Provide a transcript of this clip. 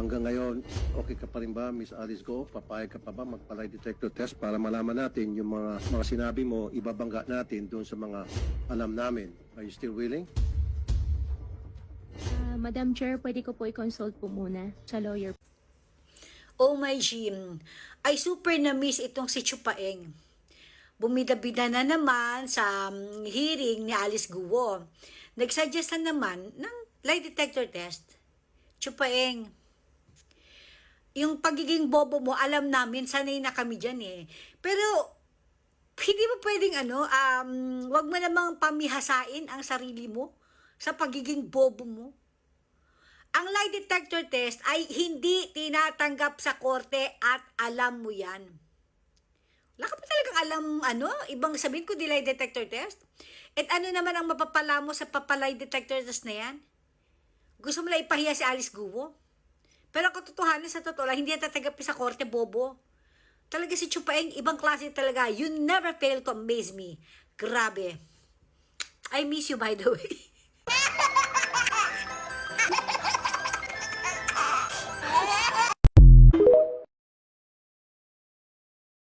Hanggang ngayon, okay ka pa rin ba, Miss Alice Go? Papayag ka pa ba magpa-lie detector test para malaman natin yung mga, mga sinabi mo, ibabangga natin doon sa mga alam namin. Are you still willing? Ah, Madam Chair, pwede ko po i-consult po muna sa lawyer. Oh my Jim, ay super na-miss itong si Chupaeng. Bumida-bida na naman sa um, hearing ni Alice Guo. Nagsuggest na naman ng lie detector test. Chupaeng, yung pagiging bobo mo, alam namin, sanay na kami dyan eh. Pero, hindi mo pwedeng ano, um, wag mo namang pamihasain ang sarili mo sa pagiging bobo mo. Ang lie detector test ay hindi tinatanggap sa korte at alam mo yan. Wala ka pa talagang alam, ano, ibang sabihin ko di lie detector test? At ano naman ang mapapala mo sa papalay detector test na yan? Gusto mo lang ipahiya si Alice Guo? Pero katotohanan sa totoo lang, hindi yan tatanggapin sa korte, bobo. Talaga si Chupaeng, ibang klase talaga. You never fail to amaze me. Grabe. I miss you by the way.